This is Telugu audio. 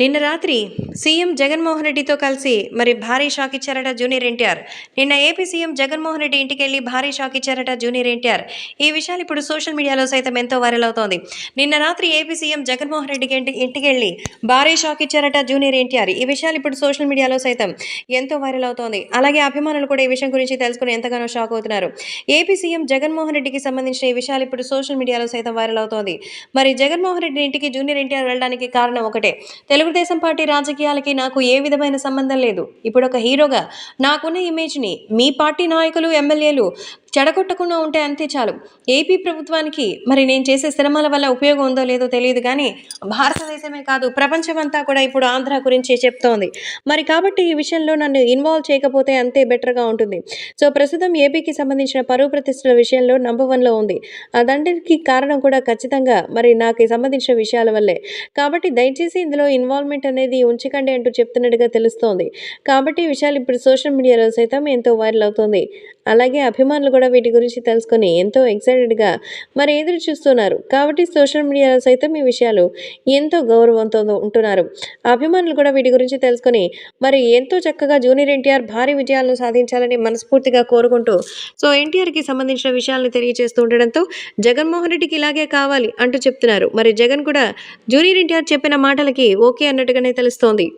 నిన్న రాత్రి సీఎం జగన్మోహన్ రెడ్డితో కలిసి మరి భారీ షాక్ ఇచ్చారట జూనియర్ ఎన్టీఆర్. నిన్న ఏపీ సీఎం జగన్మోహన్ రెడ్డి ఇంటికి వెళ్ళి భారీ షాక్ ఇచ్చారట జూనియర్ ఎన్టీఆర్. ఈ విషయాలు ఇప్పుడు సోషల్ మీడియాలో సైతం ఎంతో వైరల్ అవుతోంది. నిన్న రాత్రి ఏపీ సీఎం జగన్మోహన్ రెడ్డికి ఇంటికి వెళ్ళి భారీ షాక్ ఇచ్చారట జూనియర్ ఎన్టీఆర్. ఈ విషయాలు ఇప్పుడు సోషల్ మీడియాలో సైతం ఎంతో వైరల్ అవుతోంది. అలాగే అభిమానులు కూడా ఈ విషయం గురించి తెలుసుకుని ఎంతగానో షాక్ అవుతున్నారు. ఏపీ సీఎం జగన్మోహన్ రెడ్డికి సంబంధించిన ఈ విషయాలు ఇప్పుడు సోషల్ మీడియాలో సైతం వైరల్ అవుతోంది. మరి జగన్మోహన్ రెడ్డి ఇంటికి జూనియర్ ఎన్టీఆర్ వెళ్ళడానికి కారణం ఒకటే. తెలుగు తెలుగుదేశం పార్టీ రాజకీయాలకి నాకు ఏ విధమైన సంబంధం లేదు. ఇప్పుడు ఒక హీరోగా నాకున్న ఇమేజ్ని మీ పార్టీ నాయకులు ఎమ్మెల్యేలు చెడగొట్టకుండా ఉంటే అంతే చాలు. ఏపీ ప్రభుత్వానికి మరి నేను చేసే సినిమాల వల్ల ఉపయోగం ఉందో లేదో తెలియదు కానీ భారతదేశమే కాదు ప్రపంచమంతా కూడా ఇప్పుడు ఆంధ్ర గురించి చెప్తోంది. మరి కాబట్టి ఈ విషయంలో నన్ను ఇన్వాల్వ్ చేయకపోతే అంతే బెటర్గా ఉంటుంది. సో ప్రస్తుతం ఏపీకి సంబంధించిన పరువు ప్రతిష్టల విషయంలో నంబర్ వన్లో ఉంది. దండకి కారణం కూడా ఖచ్చితంగా మరి నాకు సంబంధించిన విషయాల వల్లే. కాబట్టి దయచేసి ఇందులో ఇన్వాల్వ్మెంట్ అనేది ఉంచకండి అంటూ చెప్తున్నట్టుగా తెలుస్తోంది. కాబట్టి ఈ విషయాలు ఇప్పుడు సోషల్ మీడియాలో సైతం ఎంతో వైరల్ అవుతుంది. అలాగే అభిమానులు కూడా వీటి గురించి తెలుసుకొని ఎంతో ఎక్సైటెడ్గా మరి ఎదురు చూస్తున్నారు. కాబట్టి సోషల్ మీడియాలో సైతం ఈ విషయాలు ఎంతో గౌరవంతో ఉంటున్నారు. అభిమానులు కూడా వీటి గురించి తెలుసుకొని మరి ఎంతో చక్కగా జూనియర్ ఎన్టీఆర్ భారీ విజయాలను సాధించాలని మనస్ఫూర్తిగా కోరుకుంటూ సో ఎన్టీఆర్కి సంబంధించిన విషయాలను తెలియజేస్తూ ఉండడంతో జగన్మోహన్ రెడ్డికి ఇలాగే కావాలి అంటూ చెప్తున్నారు. మరి జగన్ కూడా జూనియర్ ఎన్టీఆర్ చెప్పిన మాటలకి ఓకే అన్నట్టుగానే తెలుస్తోంది.